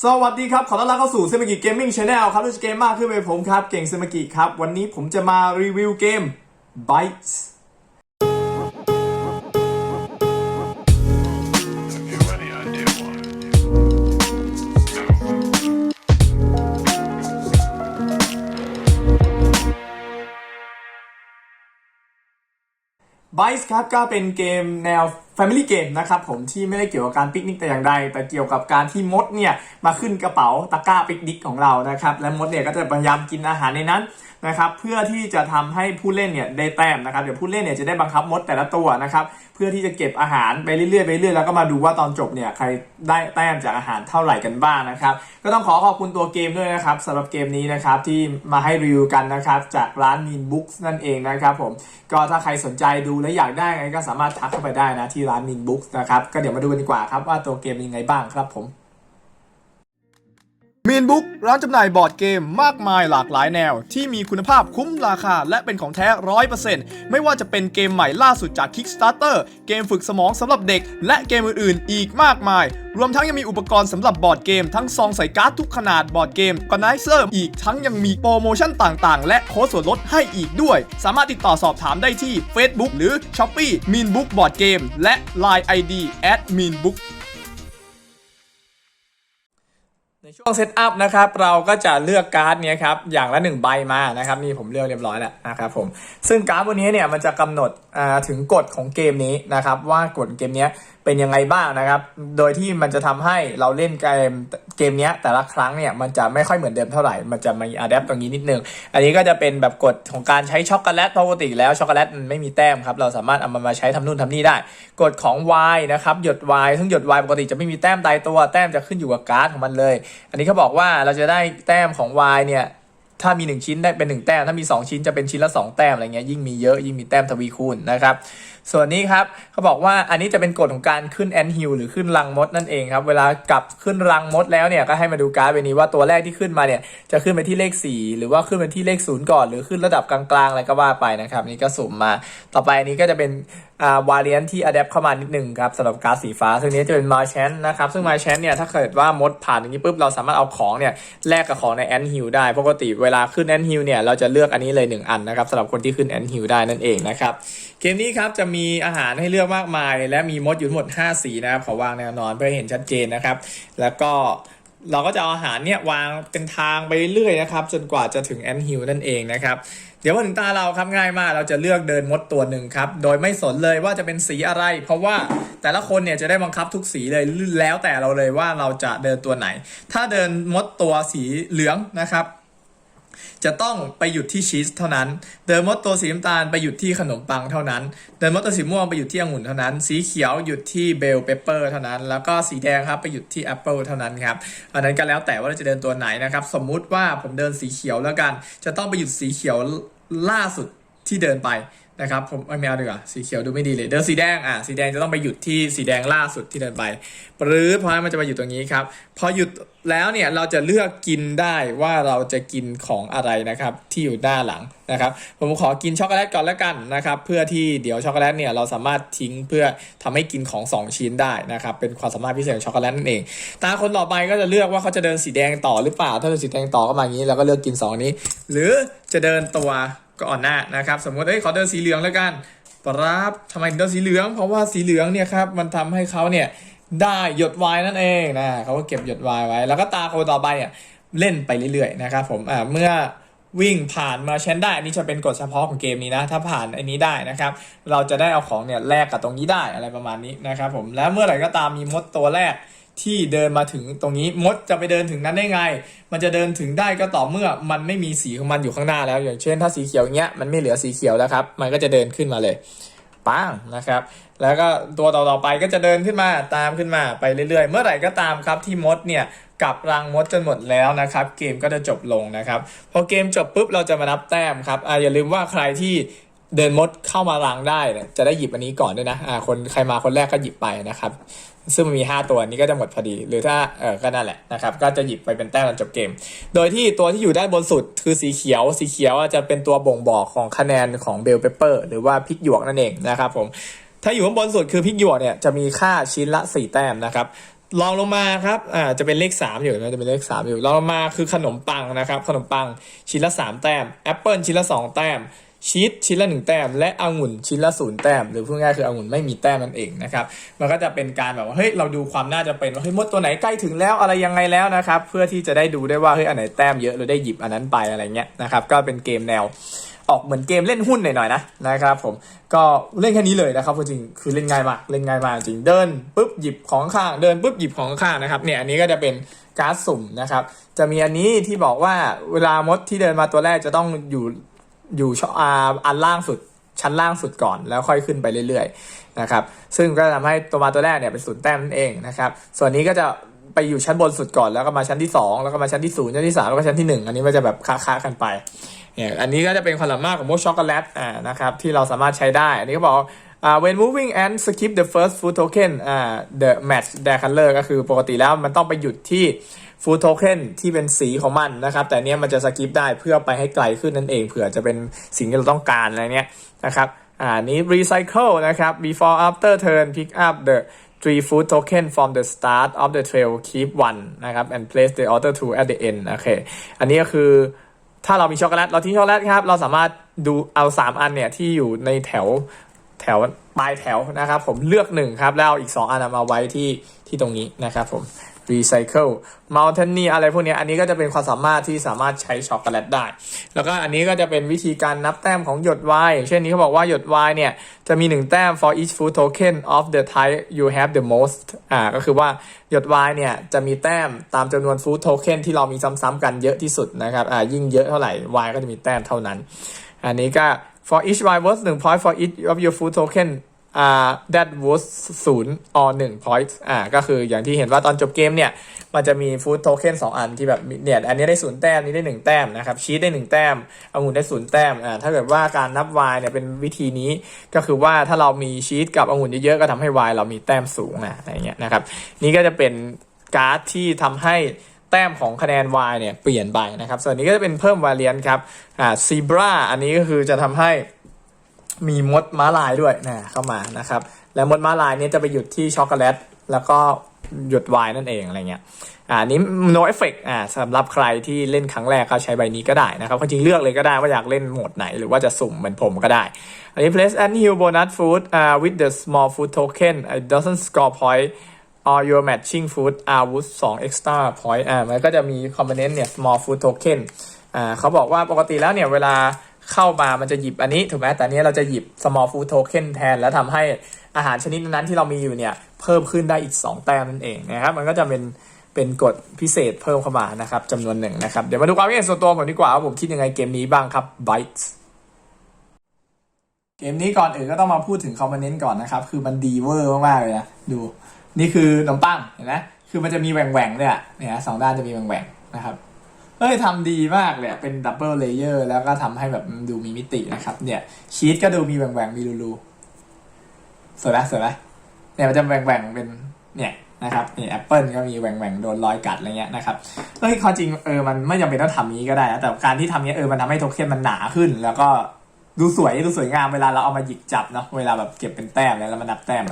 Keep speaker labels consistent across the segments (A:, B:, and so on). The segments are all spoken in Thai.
A: สวัสดีครับ ขอต้อนรับเข้าสู่เซมิกิเกมมิ่งชาแนลครับด้วยเกมมากขึ้นไปผมครับ เก่งเซมิกิครับ วันนี้ผมจะมารีวิวเกม Bytes
B: ไว
A: ส์ครับก็เป็นเกมแนว Family Game นะครับผมที่ไม่ได้เกี่ยวกับการปิกนิกแต่อย่างใด แต่เกี่ยวกับการที่มดเนี่ยมาขึ้นกระเป๋าตะกร้าปิกนิกของเรานะครับและมดเนี่ยก็จะพยายามกินอาหารในนั้น นะครับเพื่อที่จะทำให้ผู้เล่นเนี่ยได้แต้มนะครับเดี๋ยวผู้เล่นเนี่ยจะได้บังคับมดแต่ละตัวนะครับเพื่อที่จะเก็บอาหารไปเรื่อยๆไปเรื่อยแล้วก็มาดูว่าตอนจบเนี่ยใครได้แต้มจากอาหารเท่าไหร่กันบ้างนะครับก็ต้องขอขอบคุณตัวเกมด้วยนะครับสำหรับเกมนี้นะครับที่มาให้รีวิวกันนะครับจากร้าน Mean Books นั่นเองนะครับผมก็ถ้าใครสนใจดูและอยากได้ไงก็สามารถทักเข้าไปได้นะที่ร้าน Mean Books นะครับก็เดี๋ยวมาดูกันดีกว่าครับว่าตัวเกมเป็นยังไงบ้างครับผม มีนบุ๊กร้านจำหน่ายบอร์ดเกมมากมายหลากหลายแนว ที่มีคุณภาพคุ้มราคาและเป็นของแท้ร้อยเปอร์เซ็นต์ไม่ว่าจะเป็นเกมใหม่ล่าสุดจาก Kickstarter เกมฝึกสมองสำหรับเด็ก และเกมอื่นๆ อีกมากมาย รวมทั้งยังมีอุปกรณ์สำหรับบอร์ดเกม ทั้งซองใส่การ์ดทุกขนาดบอร์ดเกมก o นเซอร์อีกทั้งยังมีโปรโมชั่นต่างๆ และโค้ดส่วนลดให้อีกด้วย สามารถติดต่อสอบถามได้ที่ Facebook หรือ Shopee Mean Book Board Game และ Line ID @meanbook ใน ช่วงเซตอัพนะครับเราก็จะเลือกการ์ดเนี้ยครับอย่างละหนึ่งใบมานะครับนี่ผมเลือกเรียบร้อยแล้วนะครับผมซึ่งการ์ดวันี้เนี่ยมันจะกำหนดอ่าถึงกฎของเกมนี้นะครับว่ากฎเกมเนี้ยเป็นยังไงบ้างนะครับ โดยที่มันจะทำให้เราเล่นเกมเกมนี้แต่ละครั้งเนี่ยมันจะไม่ค่อยเหมือนเดิมเท่าไหร่ มันจะมีอะแดปตรงนี้นิดนึง อันนี้ก็จะเป็นแบบกฎของการใช้ช็อกโกแลตปกติแล้วช็อกโกแลตมันไม่มีแต้มครับ เราสามารถเอามันมาใช้ทำนู่นทำนี่ได้ กฎของ Y นะครับ หยด Y ซึ่งหยด Y ปกติจะไม่มีแต้มตายตัว แต้มจะขึ้นอยู่กับการ์ดของมันเลย อันนี้เขาบอกว่าเราจะได้แต้มของ Y เนี่ยถ้ามี 1 ชิ้นได้เป็น 1 แต้ม ถ้ามี 2 ชิ้นจะเป็นชิ้นละ 2 แต้มอะไรเงี้ยยิ่งมีเยอะยิ่งมีแต้มทวีคูณนะครับ ส่วนนี้ครับเขาบอกว่าอันนี้จะเป็นกฎของการขึ้นแอนฮิลหรือขึ้นรังมดนั่นเองครับเวลากลับขึ้นรังมดแล้วเนี่ยก็ให้มาดูการ์ดใบนี้ว่าตัวแรกที่ขึ้นมาเนี่ยจะขึ้นไปที่เลข 4 หรือว่าขึ้นไปที่เลข 0 ก่อน หรือขึ้นระดับกลางๆอะไรก็ว่าไปนะครับนี่ก็สุ่มมาต่อไปอันนี้ก็จะเป็นอ่าวาเรียนที่อัดแอปเข้ามานิดหนึ่งครับสำหรับการ์ดสีฟ้าซึ่งนี้จะเป็นมาแชนนะครับซึ่งมาแชนเนี่ยถ้าเกิดว่ามดผ่านอย่างนี้ปุ๊บเราสามารถเอาของเนี่ยแลกกับของในแอนฮิลได้ปกติเวลาขึ้นแอนฮิลเนี่ยเราจะเลือกอันนี้เลยหนึ่งอันนะครับสำหรับคนที่ขึ้นแอนฮิลได้นั่นเองนะครับเกมนี้ครับจะมีอาหารให้เลือกมากมาย และมีมดอยู่ทั้งหมด 5 สีนะครับขอวางแนวนอนเพื่อเห็นชัดเจนนะครับ แล้วก็เราก็จะเอาอาหารเนี่ยวางเป็นทางไปเรื่อยนะครับ จนกว่าจะถึงแอนฮิลนั่นเองนะครับ เดี๋ยวมาถึงตาเราครับง่ายมาก เราจะเลือกเดินมดตัวหนึ่งครับ โดยไม่สนเลยว่าจะเป็นสีอะไร เพราะว่าแต่ละคนเนี่ยจะได้บังคับทุกสีเลยแล้วแต่เราเลยว่าเราจะเดินตัวไหน ถ้าเดินมดตัวสีเหลืองนะครับ จะต้องไปหยุดที่ชีสเท่านั้น เดินมดตัวสีน้ำตาลไปหยุดที่ขนมปังเท่านั้น เดินมดตัวสีม่วงไปหยุดที่องุ่นเท่านั้น สีเขียวหยุดที่เบลเปเปอร์เท่านั้น แล้วก็สีแดงครับไปหยุดที่แอปเปิลเท่านั้นครับ อันนั้นก็แล้วแต่ว่าเราจะเดินตัวไหนนะครับ สมมุติว่าผมเดินสีเขียวแล้วกัน จะต้องไปหยุดสีเขียวล่าสุดที่เดินไปนะครับผมไม่เอาดีกว่าสีเขียวดูไม่ดีเลย เดินสีแดงอะสีแดงจะต้องไปหยุดที่สีแดงล่าสุดที่เดินไปหรือเพราะมันจะมาอยู่ตรงนี้ครับ พอหยุดแล้วเนี่ยเราจะเลือกกินได้ว่าเราจะกินของอะไรนะครับที่อยู่ด้านหลังนะครับ ผมขอกินช็อกโกแลตก่อนแล้วกันนะครับ เพื่อที่เดี๋ยวช็อกโกแลตเนี่ยเราสามารถทิ้งเพื่อทำให้กินของ 2 ชิ้นได้นะครับ เป็นความสามารถพิเศษของช็อกโกแลตนั่นเอง ตาคนต่อไปก็จะเลือกว่าเขาจะเดินสีแดงต่อหรือเปล่า ถ้าเดินสีแดงต่อก็มาอย่างนี้เราก็เลือกกิน2อันนี้ หรือจะเดินตัว ก่อนหน้านะครับ สมมติเอ้ยขอเดินสีเหลืองแล้วกันปรับทำไมถึงเดินสีเหลือง เพราะว่าสีเหลืองเนี่ยครับมันทำให้เขาเนี่ยได้หยดวายนั่นเองนะเขาก็เก็บหยดวายไว้ แล้วก็ตาคนต่อไปเนี่ยเล่นไปเรื่อยๆนะครับผมอ่าเมื่อวิ่งผ่านมาเชนได้อันนี้จะเป็นกฎเฉพาะของเกมนี้นะ ถ้าผ่านอันนี้ได้นะครับ เราจะได้เอาของเนี่ยแลกกับตรงนี้ได้อะไรประมาณนี้นะครับผม แล้วเมื่อไหร่ก็ตามมีมดตัวแรก ที่เดินมาถึงตรงนี้มดจะไปเดินถึงนั้นได้ไง มันจะเดินถึงได้ก็ต่อเมื่อมันไม่มีสีของมันอยู่ข้างหน้าแล้ว อย่างเช่น ถ้าสีเขียวเงี้ยมันไม่เหลือสีเขียวแล้วครับ มันก็จะเดินขึ้นมาเลยปังนะครับ แล้วก็ตัวต่อๆไปก็จะเดินขึ้นมาตามขึ้นมาไปเรื่อยๆ เมื่อไหร่ก็ตามครับที่มดเนี่ยกลับรังมดจนหมดแล้วนะครับ เกมก็จะจบลงนะครับ พอเกมจบปุ๊บเราจะมานับแต้มครับอ่าอย่าลืมว่าใครที่เดินมดเข้ามารังได้เนี่ยจะได้หยิบอันนี้ก่อนด้วยนะอ่าคนใครมาคนแรกก็หยิบไปนะครับ ซึ่งมันมี 5 ตัวนี้ก็จะหมดพอดี หรือถ้าเออก็นั่นแหละนะครับก็จะหยิบไปเป็นแต้มตอนจบเกม โดยที่ตัวที่อยู่ด้านบนสุดคือสีเขียว สีเขียวจะเป็นตัวบ่งบอกของคะแนนของเบลเปเปอร์หรือว่าพริกหยวกนั่นเองนะครับผมถ้าอยู่ข้างบนสุดคือพริกหยวกเนี่ยจะมีค่าชิ้นละ 4 แต้มนะครับลองลงมาครับ อ่า จะเป็นเลขสามอยู่นะจะเป็นเลขสามอยู่ลองลงมาคือขนมปังนะครับ ขนมปังชิ้นละสามแต้ม แอปเปิลชิ้นละสองแต้ม ชีสชิ้นละหนึ่งแต้ม และองุ่นชิ้นละศูนย์แต้ม หรือพูดง่ายๆคือองุ่นไม่มีแต้มนั่นเองนะครับมันก็จะเป็นการแบบว่าเฮ้ยเราดูความน่าจะเป็นว่าเฮ้ยมดตัวไหนใกล้ถึงแล้วอะไรยังไงแล้วนะครับเพื่อที่จะได้ดูได้ว่าเฮ้ยอันไหนแต้มเยอะเราได้หยิบอันนั้นไปอะไรเงี้ยนะครับก็เป็นเกมแนวออกเหมือนเกมเล่นหุ้นหน่อยๆนะนะครับผมก็เล่นแค่นี้เลยนะครับจริงๆคือเล่นง่ายมากเล่นง่ายมากจริงเดินปุ๊บหยิบของข้างเดินปุ๊บหยิบของข้างนะครับเนี่ยอันนี้ก็จะเป็นการ์ดสุ่มนะครับจะมีอันนี้ที่บอกว่าเวลามดที่เดินมาตัวแรกจะต้องอยู่ อยู่ช่องอาอันล่างสุดชั้นล่างสุดก่อนแล้วค่อยขึ้นไปเรื่อยๆนะครับซึ่งก็ทำให้ตัวมาตัวแรกเนี่ยเป็นศูนย์แต้มนั่นเองนะครับส่วนนี้ก็จะไปอยู่ชั้นบนสุดก่อนแล้วก็มาชั้นที่สองแล้วก็มาชั้นที่ศูนย์ชั้นที่สามแล้วก็ชั้นที่หนึ่งอันนี้มันจะแบบค้าๆกันไปเนี่ยอันนี้ก็จะเป็นความสามารถของพวกช็อกโกแลตอ่านะครับที่เราสามารถใช้ได้ อันนี้ก็บอกอ่า when moving and skip the first food token อ่า the match their color ก็คือปกติแล้วมันต้องไปหยุดที่ food token ที่เป็นสีของมันนะครับ แต่เนี้ยมันจะสกิปได้เพื่อไปให้ไกลขึ้นนั่นเองเผื่อจะเป็นสิ่งที่เราต้องการอะไรเนี้ยนะครับอ่านี้ recycle นะครับ before after turn pick up the three food token from the start of the trail keep one นะครับ and place the other two at the end โอเค อันนี้ก็คือถ้าเรามีช็อกโกแลต เราทิ้งช็อกโกแลตครับ เราสามารถดูเอาสามอันเนี่ยที่อยู่ในแถวแถวปลายแถวนะครับ ผมเลือกหนึ่งครับ แล้วเอาอีกสองอันมาไว้ที่ ที่ตรงนี้นะครับผม recycle mountain อะไรพวกนี้อันนี้ก็จะเป็นความสามารถที่สามารถใช้ช็อกโกแลตได้ แล้วก็อันนี้ก็จะเป็นวิธีการนับแต้มของหยดวายอย่างเช่นนี้เขาบอกว่าหยดวายเนี่ย จะมีหนึ่งแต้ม for each food token of the type you have the most อ่าก็คือว่าหยดวายเนี่ย จะมีแต้มตามจำนวน food token ที่เรามีซ้ำๆกันเยอะที่สุดนะครับอ่ายิ่งเยอะเท่าไหร่วายก็จะมีแต้มเท่านั้น อันนี้ก็ for each y worth 1 point for each of your food token อ่า that was 0 or 1 points อ่าก็คืออย่างที่เห็นว่าตอนจบเกมเนี่ย มันจะมีฟู้ดโทเค็นสองอันที่แบบเนี่ยอันนี้ได้ศูนย์แต้มนี้ได้หนึ่งแต้มนะครับชีสได้หนึ่งแต้มองุ่นได้ศูนย์แต้มอ่าถ้าเกิดว่าการนับวายเนี่ยเป็นวิธีนี้ก็คือว่าถ้าเรามีชีสกับองุ่นเยอะๆก็ทำให้วายเรามีแต้มสูงนะอะไรเงี้ยนะครับนี่ก็จะเป็นการ์ดที่ทำให้แต้มของคะแนน Y เนี่ยเปลี่ยนไปนะครับ ส่วนนี้ก็จะเป็นเพิ่มวาเลียนครับอ่าซีบราอันนี้ก็คือจะทำให้ มีมดม้าลายด้วยนะเข้ามานะครับ แล้วมดม้าลายเนี้จะไปหยุดที่ช็อกโกแลต แล้วก็หยุดวน์นั่นเองอะไรเงี้ยอ่านี้ no effect อ่าสำหรับใครที่เล่นครั้งแรกก็ใช้ใบนี้ก็ได้นะครับจริงเลือกเลยก็ได้ว่าอยากเล่นโหมดไหน หรือว่าจะสุ่มเหมือนผมก็ได้ อันนี้ place and heal bonus food อ่า with the small food token it doesn't score point or your matching food อาวุธ2 extra point อ่ามันก็จะมี component เนี่ย small food token อ่าเขาบอกว่าปกติแล้วเนี่ยเวลา เข้ามามันจะหยิบอันนี้ถูกไหมแต่อันนี้เราจะหยิบ small food token แทน แล้วทำให้อาหารชนิดนั้นที่เรามีอยู่เนี่ยเพิ่มขึ้นได้อีก 2 แต้มนั่นเองนะครับมันก็จะเป็นเป็นกฎพิเศษเพิ่มเข้ามานะครับจำนวนหนึ่งนะครับเดี๋ยวมาดูความคิดเห็นส่วนตัวผมดีกว่าว่าผมคิดยังไงเกมนี้บ้างครับ Bytes เกมนี้ก่อนอื่นก็ต้องมาพูดถึงคอมเนนต์ก่อนนะครับ คือมันดีเวอร์มากๆเลยนะดูนี่คือขนมปังเห็นไหมคือมันจะมีแหว่งๆด้วยเนี่ยสองด้านจะมีแหว่งๆนะครับ เอ้ยทำดีมากเลยเป็นดับเบิลเลเยอร์แล้วก็ทำให้แบบดูมีมิตินะครับ เนี่ย ชีสก็ดูมีแหว่งๆมีรูๆสวยไหมสวยไหมเนี่ยมันจะแหว่งๆเป็นเนี่ยนะครับนี่แอปเปิลก็มีแหว่งๆโดนรอยกัดอะไรเงี้ยนะครับเอ้ยความจริงเออมันไม่จำเป็นต้องทำนี้ก็ได้นะแต่การที่ทำนี้เออมันทำให้โทเค็นมันหนาขึ้น แล้วก็ ดูสวยดูสวยงามเวลาเราเอามาหยิกจับเนาะเวลาแบบเก็บเป็นแต้มแล้วแล้วมันนับแต้ม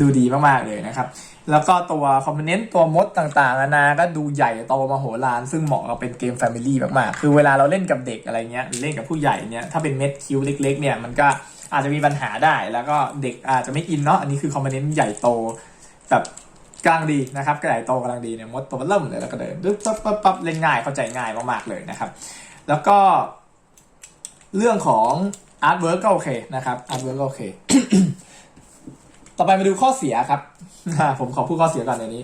A: ดูดีมากๆเลยนะครับ แล้วก็ตัวคอมโพเนนต์ตัวมดต่างๆนานาก็ดูใหญ่โตมโหฬารซึ่งเหมาะกับเป็นเกมแฟมิลี่มากๆ คือเวลาเราเล่นกับเด็กอะไรเงี้ยเล่นกับผู้ใหญ่เนี่ยถ้าเป็นเม็ดคิ้วเล็ก ๆ เนี่ยมันก็อาจจะมีปัญหาได้แล้วก็เด็กอาจจะไม่อินเนาะอันนี้คือคอมโพเนนต์ใหญ่โตแบบกลางดีนะครับกระใหญ่โตกำลังดีเนี่ยมดตัวเริ่มเลยแล้วก็เดินปึ๊บปั๊บปั๊บปั๊บเล่นง่ายเข้าใจง่ายมากๆเลยนะครับ แล้วก็เรื่องของ อาร์ตเวิร์กก็โอเคนะครับอาร์ตเวิร์กก็โอเค ต่อไปมาดูข้อเสียครับ ผมขอพูดข้อเสียก่อนในนี้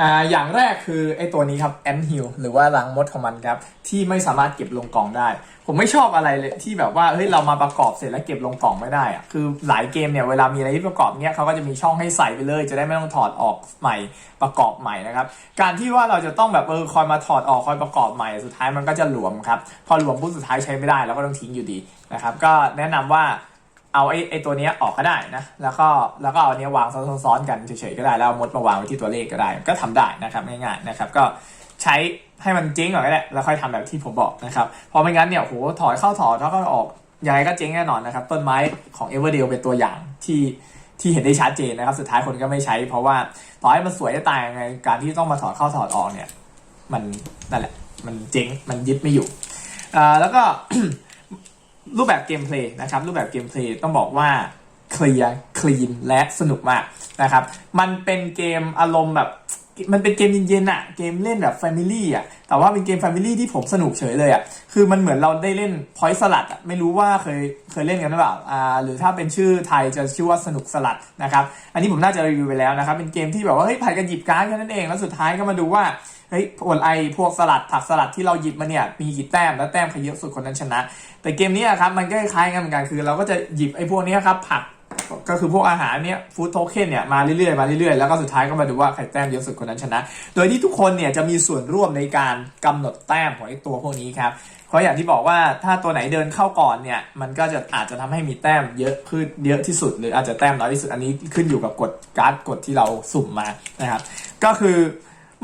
A: อ่าอย่างแรกคือไอ้ตัวนี้ครับ Ant Hill หรือว่ารังมดของมันครับ ที่ไม่สามารถเก็บลงกล่องได้ ผมไม่ชอบอะไรเลยที่แบบว่าเฮ้ยเรามาประกอบเสร็จแล้วเก็บลงกล่องไม่ได้อะคือหลายเกมเนี่ยเวลามีอะไรที่ประกอบเนี้ยเขาก็จะมีช่องให้ใส่ไปเลย จะได้ไม่ต้องถอดออกใหม่ประกอบใหม่นะครับ การที่ว่าเราจะต้องแบบเออคอยมาถอดออกคอยประกอบใหม่สุดท้ายมันก็จะหลวมครับพอหลวมปุ๊บสุดท้ายใช้ไม่ได้เราก็ต้องทิ้งอยู่ดีนะครับก็แนะนำว่า เอาไอ้ไอ้ตัวนี้ออกก็ได้นะ แล้วก็แล้วก็เอาเนี้ยวางซ้อนๆกันเฉยๆก็ได้ แล้วเอามดมาวางไว้ที่ตัวเลขก็ได้ ก็ทำได้นะครับง่ายๆนะครับ ก็ใช้ให้มันเจ๊งก่อนก็ได้แล้วค่อยทำแบบที่ผมบอกนะครับ เพราะไม่งั้นเนี่ยโหถอยเข้าถอดแล้วก็ออกยังไงก็เจ๊งแน่นอนนะครับ ต้นไม้ของเอเวอร์เดลเป็นตัวอย่างที่ที่เห็นได้ชัดเจนนะครับ สุดท้ายคนก็ไม่ใช้ เพราะว่าต่อให้มันสวยจะตายยังไงการที่ต้องมาถอดเข้าถอดออกเนี่ย มันนั่นแหละ มันเจ๊งมันยึดไม่อยู่อ่าแล้วก็ รูปแบบเกมเพลย์นะครับรูปแบบเกมเพลย์ต้องบอกว่าเคลียร์คลีนและสนุกมากนะครับมันเป็นเกมอารมณ์แบบมันเป็นเกมเย็นๆอะเกมเล่นแบบแฟมิลี่อะแต่ว่าเป็นเกมแฟมิลี่ที่ผมสนุกเฉยเลยอะคือมันเหมือนเราได้เล่นพอยต์สลัดอะไม่รู้ว่าเคยเคยเล่นกันหรือเปล่าอ่าหรือถ้าเป็นชื่อไทยจะชื่อว่าสนุกสลัดนะครับ อันนี้ผมน่าจะรีวิวไปแล้วนะครับ เป็นเกมที่แบบว่าเฮ้ยผัดกันหยิบการ์ดแค่นั้นเอง แล้วสุดท้ายก็มาดูว่า เฮ้ยผลไอพวกสลัดผักสลัดที่เราหยิบมาเนี่ยมีกี่แต้มแล้วแต้มใครเยอะสุดคนนั้นชนะ แต่เกมนี้ครับมันก็คล้ายกันเหมือนกันคือ เราก็จะหยิบไอ้พวกนี้ครับผักก็คือพวกอาหารเนี้ยฟู้ดโทเค็นเนี่ยมาเรื่อยๆมาเรื่อยๆแล้วก็สุดท้ายก็มาดูว่าใครแต้มเยอะสุดคนนั้นชนะ โดยที่ทุกคนเนี่ยจะมีส่วนร่วมในการกำหนดแต้มของไอ้ตัวพวกนี้ครับเพราะอย่างที่บอกว่าถ้าตัวไหนเดินเข้าก่อนเนี่ยมันก็จะอาจจะทำให้มีแต้มเยอะขึ้นเยอะที่สุด หรืออาจจะแต้มน้อยที่สุดอันนี้ขึ้นอยู่กับกฎการ์ดกฎที่เราสุ่มมานะครับ ก็คือ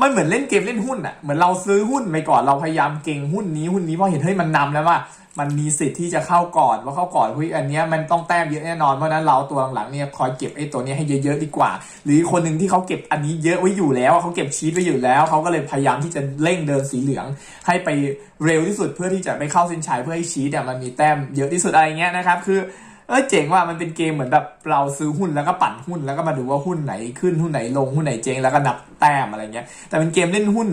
A: มันเหมือนเล่นเกมเล่นหุ้นอะเหมือนเราซื้อหุ้นไปก่อนเราพยายามเก่งหุ้นนี้หุ้นนี้เพราะเห็นเฮ้ยมันนำแล้วว่า มันมีสิทธิ์ที่จะเข้าก่อนว่าเข้าก่อนเฮ้ยอันเนี้ยมันต้องแต้มเยอะแน่นอนเพราะนั้นเราตัวหลังๆเนี่ยคอยเก็บไอ้ตัวนี้ให้เยอะๆดีกว่า หรือคนหนึ่งที่เขาเก็บอันนี้เยอะไว้อยู่แล้วเขาเก็บชีตไว้อยู่แล้วเขาก็เลยพยายามที่จะเร่งเดินสีเหลือง ให้ไปเร็วที่สุดเพื่อที่จะไปเข้าเส้นชัยเพื่อให้ชีตเนี่ยมันมีแต้มเยอะที่สุดอะไรเงี้ยนะครับคือ เออเจ๋งว่ามันเป็นเกมเหมือนแบบเราซื้อหุ้นแล้วก็ปั่นหุ้นแล้วก็มาดูว่าหุ้นไหนขึ้นหุ้นไหนลงหุ้นไหนเจ๊งแล้วก็นับแต้มอะไรเงี้ย แต่เป็นเกมเล่นหุ้น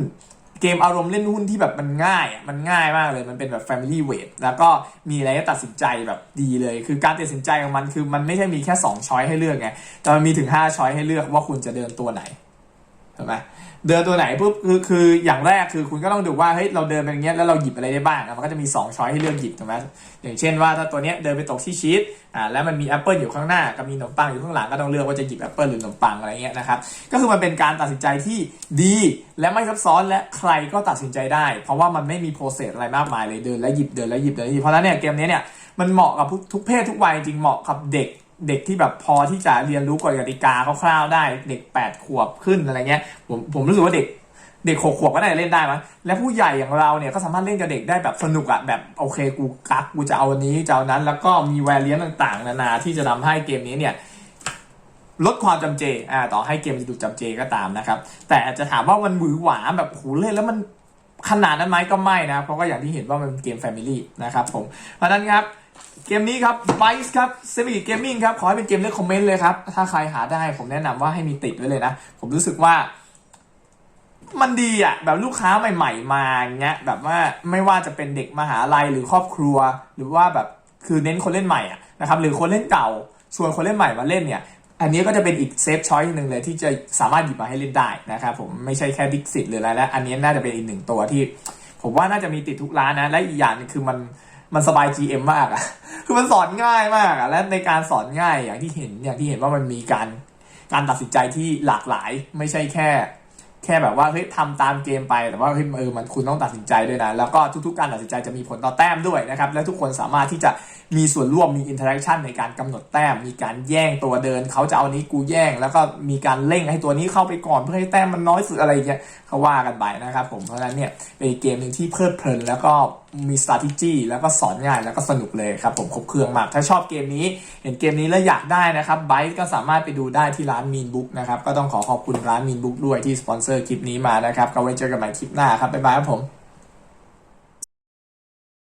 A: เกมอารมณ์เล่นหุ้นที่แบบมันง่ายมันง่ายมากเลยมันเป็นแบบ Family Weight แล้วก็มีอะไรให้ตัดสินใจแบบดีเลย คือการตัดสินใจของมันคือมันไม่ใช่มีแค่ 2 ช้อยให้เลือกไง แต่มันมีถึง 5 ช้อยให้เลือกว่าคุณจะเดินตัวไหน ถูกไหมเดินตัวไหนปุ๊บคือคืออย่างแรกคือคุณก็ต้องดูว่าเฮ้ยเราเดินไปอย่างเงี้ยแล้วเราหยิบอะไรได้บ้างอะมันก็จะมี2ช้อยให้เลือกหยิบถูกไหมอย่างเช่นว่าถ้าตัวเนี้ยเดินไปตกที่ชีสอ่าแล้วมันมีแอปเปิลอยู่ข้างหน้ากับมีขนมปังอยู่ข้างหลังก็ต้องเลือกว่าจะหยิบแอปเปิลหรือขนมปังอะไรเงี้ยนะครับก็คือมันเป็นการตัดสินใจที่ดี และไม่ซับซ้อนและใครก็ตัดสินใจได้ เพราะว่ามันไม่มีโปรเซสอะไรมากมายเลยเดินแล้วหยิบเดินแล้วหยิบเดินแล้วหยิบเพราะฉะนั้นเนี่ยเกมนี้เนี่ยมันเหมาะกับทุกทุกเพศทุกวัยจริงเหมาะกับเด็ก เด็กที่แบบพอที่จะเรียนรู้กฎกติกาคร่าวๆได้ เด็ก 8 ขวบขึ้นอะไรเงี้ยผมผมรู้สึกว่าเด็กเด็กหกขวบก็น่าจะเล่นได้มั้ยและผู้ใหญ่อย่างเราเนี่ยก็สามารถเล่นกับเด็กได้แบบสนุกอะแบบโอเคกูกักกูจะเอาอันนี้จะเอานั้น แล้วก็มีแวร์เลียนต่างๆ นานาที่จะทำให้เกมนี้เนี่ยลดความจำเจอ่าต่อให้เกมจะดูจำเจก็ตามนะครับ แต่อาจจะถามว่ามันหวือหวาแบบโหเล่นแล้วมันขนาดนั้นไหมก็ไม่นะเพราะก็อย่างที่เห็นว่ามันเป็นเกมแฟมิลี่นะครับผมเพราะนั้นครับ เกมนี้ครับ b i c e ครับ c i v i c Gaming ครับ ขอให้เป็นเกมเลือกคอมเมนต์เลยครับ ถ้าใครหาได้ผมแนะนำว่าให้มีติดไว้เลยนะ ผมรู้สึกว่า มันดีอะ แบบลูกค้าใหม่ ๆ มาเงี้ยแบบว่าไม่ว่าจะเป็นเด็กมหาลัยหรือครอบครัว หรือว่าแบบคือเน้นคนเล่นใหม่อะนะครับหรือคนเล่นเก่าชวนคนเล่นใหม่มาเล่นเนี่ยอันนี้ก็จะเป็นอีกเซฟช้อยหนึ่งเลยที่จะสามารถหยิบมาให้เล่นได้นะครับผมไม่ใช่แค่ดิกซิตหรืออะไรแล้ว อันนี้น่าจะเป็นอีกหนึ่งตัวที่ ผมว่าน่าจะมีติดทุกร้านนะและอีกอย่างนึงคือมัน มันสบาย GM มากอะคือมันสอนง่ายมากอะและในการสอนง่ายอย่างที่เห็นอย่างที่เห็นว่ามันมีการการตัดสินใจที่หลากหลายไม่ใช่แค่ แค่แบบว่าเฮ้ยทำตามเกมไปแต่ว่าเฮ้ยเออมันคุณต้องตัดสินใจด้วยนะ แล้วก็ทุกๆการตัดสินใจจะมีผลต่อแต้มด้วยนะครับ และทุกคนสามารถที่จะมีส่วนร่วมมีอินเทอร์แอคชั่นในการกำหนดแต้ม มีการแย่งตัวเดิน เขาจะเอานี้กูแย่ง แล้วก็มีการเร่งให้ตัวนี้เข้าไปก่อนเพื่อให้แต้มมันน้อยสุดอะไรอย่างเงี้ยเขาว่ากันไปนะครับผมเพราะฉะนั้นเนี่ยเป็นเกมหนึ่งที่เพลิดเพลินแล้วก็ มี strategy แล้วก็สอนง่ายแล้วก็สนุกเลยครับผมครบเครื่องมาก ถ้าชอบเกมนี้เห็นเกมนี้แล้วอยากได้นะครับไบต์ก็สามารถไปดูได้ที่ร้านมีนบุ๊กนะครับก็ต้องขอขอบคุณร้านมีนบุ๊กด้วยที่สปอนเซอร์คลิปนี้มานะครับก็ไว้เจอกันใหม่คลิปหน้าครับบ๊ายบายครับผม